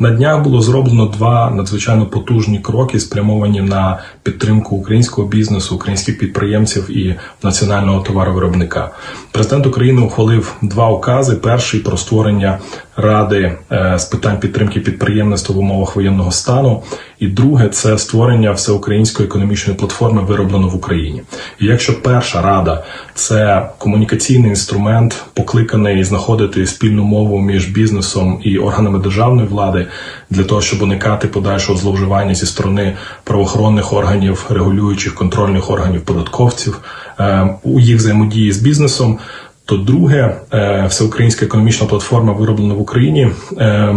На днях було зроблено два надзвичайно потужні кроки, спрямовані на підтримку українського бізнесу, українських підприємців і національного товаровиробника. Президент України ухвалив два укази: перший про створення ради е, з питань підтримки підприємництва в умовах воєнного стану, і друге це створення всеукраїнської економічної платформи вироблено в Україні. І якщо перша рада це комунікаційний інструмент, покликаний знаходити спільну мову між бізнесом і органами державної влади для того, щоб уникати подальшого зловживання зі сторони правоохоронних органів, регулюючих контрольних органів податковців е, у їх взаємодії з бізнесом. То друге, е, всеукраїнська економічна платформа вироблена в Україні. е,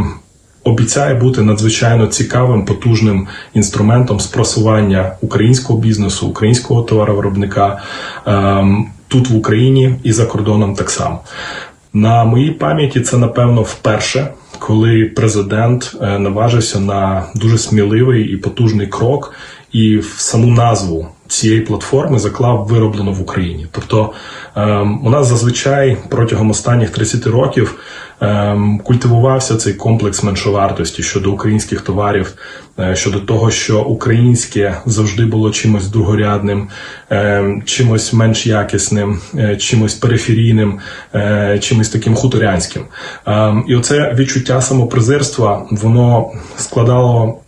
Обіцяє бути надзвичайно цікавим, потужним інструментом спросування українського бізнесу, українського товаровиробника ем, тут в Україні і за кордоном так само. На моїй пам'яті це напевно вперше, коли президент е, наважився на дуже сміливий і потужний крок, і в саму назву цієї платформи заклав вироблено в Україні. Тобто ем, у нас зазвичай протягом останніх 30 років ем, культивувався цей комплекс меншовартості щодо українських товарів, е, щодо того, що українське завжди було чимось другорядним, ем, чимось менш якісним, е, чимось периферійним, е, чимось таким хуторянським. І оце відчуття самопризирства воно складало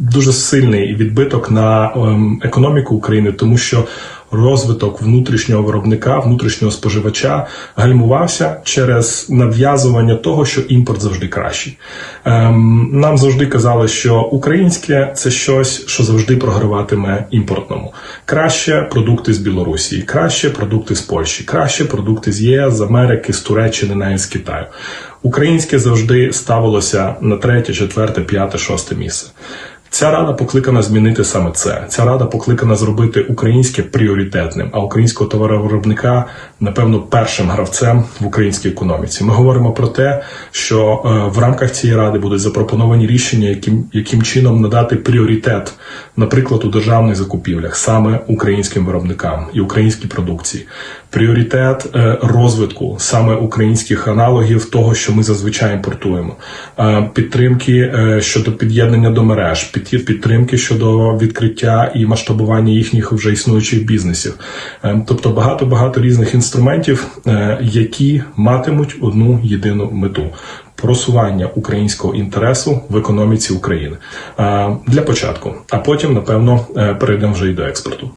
дуже сильний відбиток на ем, економіку України, тому що розвиток внутрішнього виробника, внутрішнього споживача гальмувався через нав'язування того, що імпорт завжди кращий. Ем, нам завжди казали, що українське це щось, що завжди програватиме імпортному. Краще продукти з Білорусі, краще продукти з Польщі, краще продукти з ЄС, з Америки, з Туреччини, навіть з Китаю. Українське завжди ставилося на третє, четверте, п'яте, шосте місце. Ця рада покликана змінити саме це. Ця рада покликана зробити українське пріоритетним, а українського товаровиробника, напевно, першим гравцем в українській економіці. Ми говоримо про те, що е, в рамках цієї ради будуть запропоновані рішення, яким, яким чином надати пріоритет, наприклад, у державних закупівлях саме українським виробникам і українській продукції. Пріоритет е, розвитку саме українських аналогів того, що ми зазвичай імпортуємо, Е, підтримки щодо під'єднання до мереж, під- підтримки щодо відкриття і масштабування їхніх вже існуючих бізнесів. Е, Тобто багато багато різних інструментів, е, які матимуть одну єдину мету. Просування українського інтересу в економіці України Е, для початку, а потім, напевно, е, перейдемо вже й до експорту.